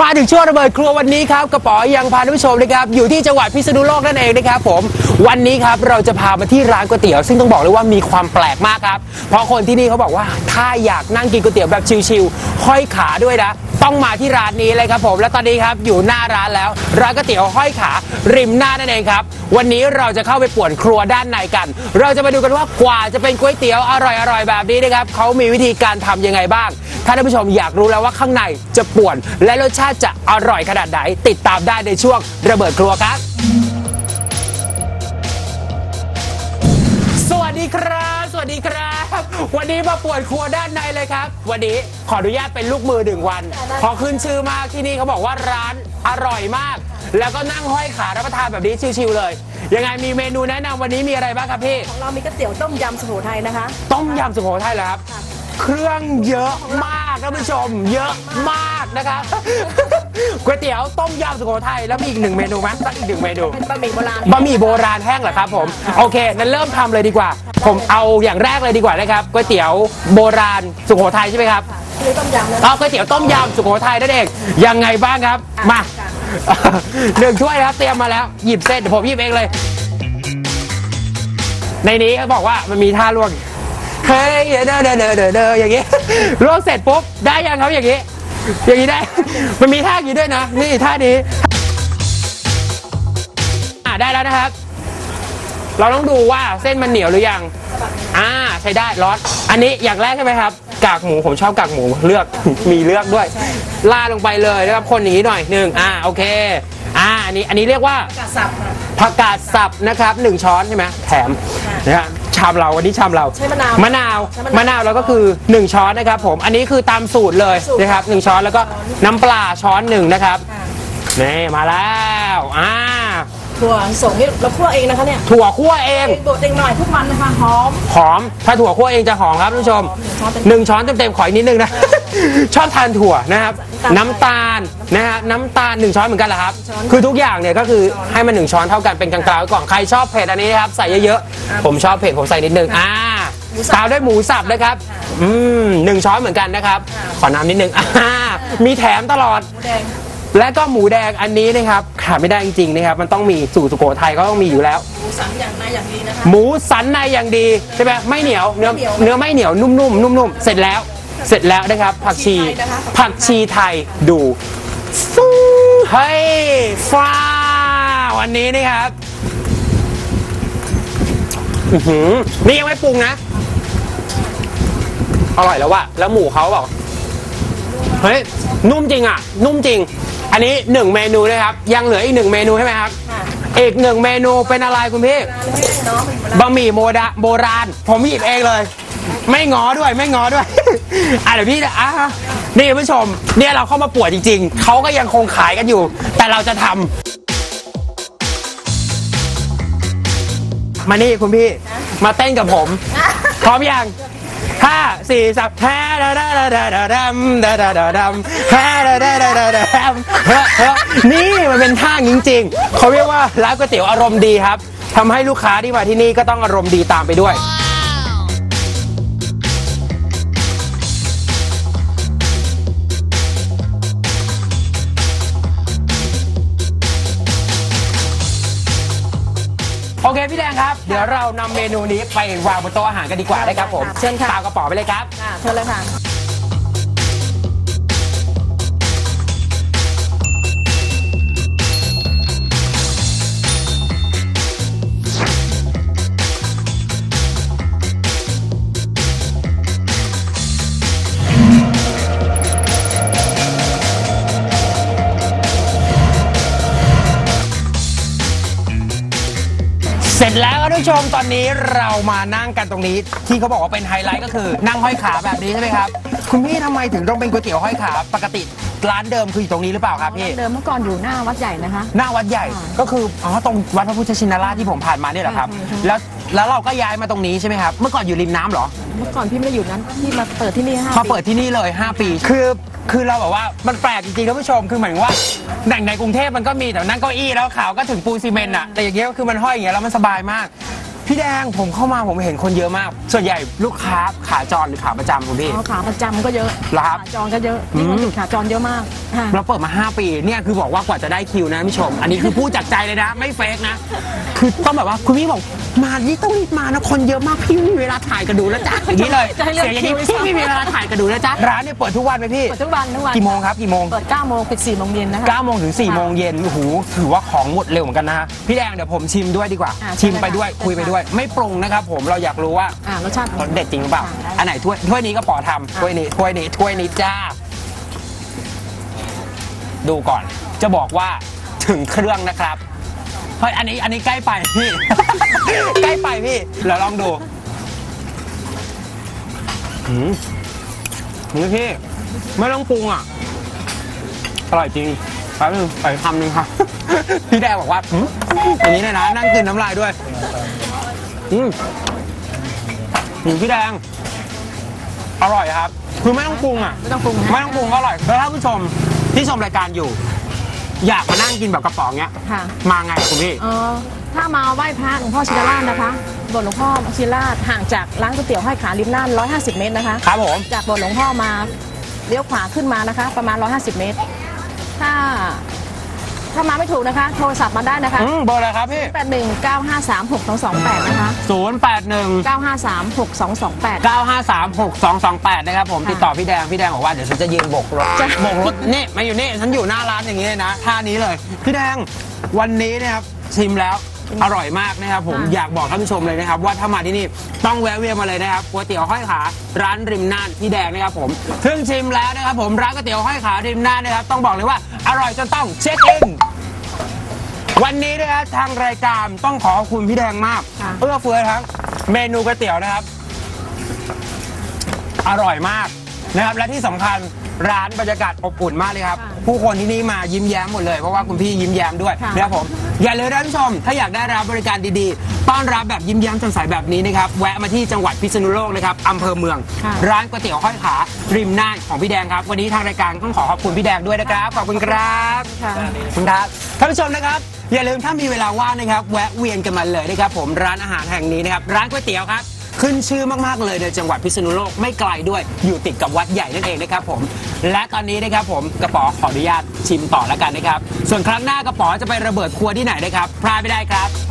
มาถึงช่วงระเบิดครัววันนี้ครับกระป๋อยังพาท่านผู้ชมนะครับอยู่ที่จังหวัดพิษณุโลกนั่นเองนะครับผมวันนี้ครับเราจะพามาที่ร้านก๋วยเตี๋ยว ซึ่งต้องบอกเลยว่ามีความแปลกมากครับ เพราะคนที่นี่เขาบอกว่าถ้าอยากนั่งกินก๋วยเตี๋ยวแบบชิลๆห้อยขาด้วยนะ ต้องมาที่ร้านนี้เลยครับผม และตอนนี้ครับอยู่หน้าร้านแล้วร้านก๋วยเตี๋ยวห้อยขาริมหน้านั่นเองครับ วันนี้เราจะเข้าไปป่วนครัวด้านในกัน เราจะมาดูกันว่ากว่าจะเป็นก๋วยเตี๋ยวอร่อยๆแบบนี้นะครับเขามีวิธีการทำยังไงบ้าง ถ้าท่านผู้ชมอยากรู้แล้วว่าข้างในจะป่วนและรสชาติจะอร่อยขนาดไหน ติดตามได้ในช่วงระเบิดครัวครับ สวัสดีครับ สวัสดีครับ วันนี้มาป่วนครัวด้านในเลยครับ วันนี้ขออนุญาตเป็นลูกมือหนึ่งวัน พอขึ้นชื่อมากที่นี่เขาบอกว่าร้านอร่อยมาก แล้วก็นั่งห้อยขารับประทานแบบนี้ชิวๆเลย ยังไงมีเมนูแนะนำวันนี้มีอะไรบ้างครับพี่ ของเรามีก๋วยเตี๋ยวต้มยำสุโขทัยนะคะ ต้มยำสุโขทัยเหรอครับ เครื่องเยอะมาก ท่านผู้ชม เยอะมากนะครับก๋วยเตี๋ยวต้มยำสุโขทัยแล้วมีอีกหนึ่งเมนูไหมสักอีกหนึ่งเมนูเป็นบะหมี่โบราณบะหมี่โบราณแห้งเหรอครับผมโอเคนั้นเริ่มทำเลยดีกว่า ผมเอาอย่างแรกเลยดีกว่านะครับก๋วยเตี๋ยวโบราณสุโขทัยใช่ไหมครับคือต้มยำนะเอาก๋วยเตี๋ยวต้มยำสุโขทัยนั่นเองยังไงบ้างครับมาหนึ่งถ้วยนะครับเตรียมมาแล้วหยิบเส้นเดี๋ยวผมหยิบเองเลย ในนี้เขาบอกว่ามันมีท่าลวก เฮ้ยเด้อเด้อเด้อเด้อเด้ออย่างงี้ลวกเสร็จปุ๊บได้ยังครับอย่างงี้ อย่างงี้ได้ มันมีท่าอย่างงี้ด้วยนะ นี่ท่านี้อ่าได้แล้วนะครับ เราต้องดูว่าเส้นมันเหนียวหรือยัง อ่าใช้ได้ร้อนอันนี้อย่างแรกใช่ไหมครับ กากหมูผมชอบกากหมูเลือก มีเลือกด้วยลาดลงไปเลยนะครับคนอย่างนี้หน่อยหนึ่งอ่าโอเค อ่าอันนี้อันนี้เรียกว่า กระสับค่ะผักกาดสับนะครับหนึ่งช้อนใช่ไหมแถมนะฮะ ชามเราวันนี้ชามเราใช้มะนาวมะนาวใช้มะนาวเราก็คือ 1 ช้อนนะครับผมอันนี้คือตามสูตรเลยสูตร นะครับหนึ่งช้อนแล้วก็น้ำปลาช้อนหนึ่งนะครับค่ะนี่มาแล้วอ่าถั่วสงนี่เราคั่วเองนะคะเนี่ยถั่วคั่วเองบดเองหน่อยทุกวันนะคะหอม หอม ถ้าถั่วคั่วเองจะหอมครับท่านผู้ชมหอมหนึ่งช้อนเต็มๆขออีกนิดนึงนะ ชอบทานถั่วนะครับ น้ำตาลนะฮะน้ำตาลหนึ่งช้อนเหมือนกันเหรอครับช้อนคือทุกอย่างเนี่ยก็คือให้มันหนึ่งช้อนเท่ากันเป็นกลางๆไว้ก่อนใครชอบเผ็ดอันนี้นะครับใส่เยอะๆผมชอบเผ็ดผมใส่นิดนึงอ่าหมูสับตามด้วยหมูสับนะครับ อืมหนึ่งช้อนเหมือนกันนะครับ ขอน้ำนิดนึงอ่ามีแถมตลอดหมูแดงและก็หมูแดงอันนี้นะครับขาดไม่ได้จริงๆนะครับมันต้องมีสูตรสุโขทัยก็ต้องมีอยู่แล้ว หมูสันอย่างในอย่างดีนะคะหมูสันในอย่างดีใช่ไหมไม่เหนียวเนื้อไม่เหนียวเนื้อไม่เหนียวนุ่มๆนุ่มๆเสร็จแล้ว เสร็จแล้วนะครับผักชีชีไทยนะคะผักชีไทยดูฟูเฮ้ยฟ้าวันนี้นี่ครับอื้อหือนี่ยังไม่ปรุงนะ อร่อยแล้วว่ะแล้วหมูเขาบอกเฮ้ยนุ่มจริงอะ นุ่มจริง อันนี้หนึ่งเมนูนะครับ ยังเหลืออีกหนึ่งเมนูใช่ไหมครับค่ะอีกหนึ่งเมนูเป็นอะไรคุณพี่ร้านให้น้องเป็นโบราณบะหมี่โมดะโบราณ ผมหยิบเองเลย ไม่ง้อด้วยไม่ง้อด้วย อะเดี๋ยวพี่อะนี่คุณผู้ชม เนี่ยเราเข้ามาป่วยจริง ๆเขาก็ยังคงขายกันอยู่ แต่เราจะทำมานี่คุณพี่มาเต้นกับผม พร้อมยังห้าสี่สามแฮ่ดาดาดาดาดาดำดาดาดาดำแฮ่ดาดาดาดาดาดำเฮ้เฮ้นี่มันเป็นท่าจริงๆเขาเรียกว่าร้านก๋วยเตี๋ยวอารมณ์ดีครับทำให้ลูกค้าที่มาที่นี่ก็ต้องอารมณ์ดีตามไปด้วย พี่แดงครับ เดี๋ยวเรานำเมนูนี้ไปวางบนโต๊ะอาหารกันดีกว่านะครับผม เชิญค่ะ ตามกระป๋อไปเลยครับค่ะเชิญเลยค่ะ เสร็จแล้วครับท่านผู้ชมตอนนี้เรามานั่งกันตรงนี้ ที่เขาบอกว่าเป็นไฮไลท์ก็คือ นั่งห้อยขาแบบนี้ใช่ไหมครับ คุณพี่ทำไมถึงต้องเป็นก๋วยเตี๋ยวห้อยขาปกติ ร้านเดิมคืออยู่ตรงนี้หรือเปล่าครับพี่ เดิมเมื่อก่อนอยู่หน้าวัดใหญ่นะคะ หน้าวัดใหญ่ค่ะก็คืออ๋อตรงวัดพระพุทธชินราชที่ผมผ่านมาเนี่ยเหรอครับ ใช่ใช่แล้วแล้วเราก็ย้ายมาตรงนี้ใช่ไหมครับ เมื่อก่อนอยู่ริมน้ำเหรอ เมื่อก่อนพี่ไม่ได้อยู่นั้นพี่มาเปิดที่นี่ห้ามาปี เปิดที่นี่เลย 5 ปี คือ คือเราแบบว่า มันแปลกจริงๆท่านผู้ชม คือเหมือนว่าแหล่งในกรุงเทพมันก็มีแต่นั่งเก้าอี้แล้วขาวก็ถึงปูนซีเมนต์อะแต่อย่างเงี้ยก็คือมันห้อยอย่างเงี้ยแล้วมันสบายมาก พี่แดงผมเข้ามาผมเห็นคนเยอะมาก ส่วนใหญ่ลูกค้าขาจรหรือขาประจำคุณพี่อ๋อขาประจำก็เยอะเหรอครับ ขาจรก็เยอะนี่วันหยุดขาจรเยอะมากค่ะ เราเปิดมา 5 ปีเนี่ยคือบอกว่ากว่าจะได้คิวนะท่านผู้ชม อันนี้คือพูดจากใจเลยนะไม่เฟกนะ คือต้องแบบว่าคุณพี่บอกมานี่ต้องรีบมานะคนเยอะมากพี่ไม่มีเวลาถ่ายกันดูแล้วจ้ะอย่างนี้เลยจะให้เลือกเสียงอย่างนี้คิวพี่ไม่มีเวลาถ่ายกันดูแล้วจ้ะร้านเนี่ยเปิดทุกวันไหมพี่ เปิดทุกวันทุกวันกี่โมงครับกี่โมงเปิด9โมงปิด4โมงเย็นนะคะ 9โมงถึง4โมงเย็นโอ้โหถือว่าของหมดเร็วเหมือนกันนะฮะพี่แดงเดี๋ยวผมชิมด้วยดีกว่า อ่าชิมไปด้วยใช่ค่ะคุยไปด้วยไม่ปรุงนะครับ ผมเราอยากรู้ว่าอ่ารสชาติรสเด็ดจริงหรือเปล่าค่ะอันไหนถ้วยถ้วยนี้ก็ปอทำถ้วยนี้ถ้วยนี้ถ้วยนี้จ้า ดูก่อน จะบอกว่าถึงเครื่องนะครับเฮ้ยอันนี้อันนี้ใกล้ไปพี่ ใกล้ไปพี่เดี๋ยวลองดูหืมนี่พี่ ไม่ต้องปรุงอะ อร่อยจริงแป๊บนึงไปคำหนึ่งครับพี่แดงบอกว่าหืมอย่างนี้เลยนะ นั่งกลืนน้ำลายด้วย อืมหืมพี่แดง อร่อยครับ คือไม่ต้องปรุงอะ ไม่ต้องปรุงนะไม่ต้องปรุงก็อร่อย แล้วถ้าผู้ชมที่ชมรายการอยู่ อยากมานั่งกินแบบกระป๋องเนี้ย ค่ะมาไงอะคุณพี่ เออถ้ามาไหว้พระหลวงพ่อชินราชนะคะบทหลวงพ่อชินราชห่างจากร้านก๋วยเตี๋ยวห้อยขาริมน่าน150 เมตรนะคะ ครับผม จากบทหลวงพ่อมาเลี้ยวขวาขึ้นมานะคะ ประมาณ 150 เมตร ถ้า ถ้ามาไม่ถูกนะคะ โทรศัพท์มาได้นะคะอืมเบอร์อะไรครับพี่81 953 6228นะคะศูนย์แปดหนึ่ง953 6228 953 6228นะครับผมค่ะติดต่อพี่แดงพี่แดงบอกว่าเดี๋ยวฉันจะยืนโบกรถจ้ะโบกรถนี่มาอยู่นี่ฉันอยู่หน้าร้านอย่างนี้เลยนะท่านี้เลยพี่แดงวันนี้นะครับชิมแล้ว อร่อยมากนะครับผมอยากบอกท่านผู้ชมเลยนะครับ ว่าถ้ามาที่นี่ต้องแวะเวียนมาเลยนะครับก๋วยเตี๋ยวห้อยขาร้านริมน่านพี่แดงนะครับผมซึ่งชิมแล้วนะครับผมร้านก๋วยเตี๋ยวห้อยขาริมน่านนะครับต้องบอกเลยว่าอร่อยจนต้องเช็คอินวันนี้นะครับทางรายการต้องขอขอบคุณพี่แดงมาก ค่ะ เอื้อเฟื้อทั้งเมนูก๋วยเตี๋ยวนะครับ อร่อยมากนะครับ และที่สำคัญ ร้านบรรยากาศอบอุ่นมากเลยครับค่ะผู้คนที่นี่มายิ้มแย้มหมดเลย เพราะว่าคุณพี่ยิ้มแย้มด้วยค่ะนะครับผม อย่าลืมท่านผู้ชม ถ้าอยากได้รับบริการดีๆ ต้อนรับแบบยิ้มแย้มแจ่มใสแบบนี้นะครับ แวะมาที่จังหวัดพิษณุโลกนะครับอำเภอเมืองค่ะร้านก๋วยเตี๋ยวห้อยขาริมน่านของพี่แดงครับ วันนี้ทางรายการต้องขอขอบคุณพี่แดงด้วยนะครับ ขอบคุณครับค่ะขอบคุณครับท่านผู้ชมนะครับ อย่าลืมถ้ามีเวลาว่างนะครับ แวะเวียนกันมาเลยนะครับผม ร้านอาหารแห่งนี้นะครับ ร้านก๋วยเตี๋ยวครับ ขึ้นชื่อมากๆเลยในจังหวัดพิษณุโลกไม่ไกลด้วยอยู่ติดกับวัดใหญ่นั่นเองนะครับผม และตอนนี้นะครับผมกระป๋อขออนุญาตชิมต่อแล้วกันนะครับ ส่วนครั้งหน้ากระป๋อจะไประเบิดครัวที่ไหนนะครับพลาดไม่ได้ครับ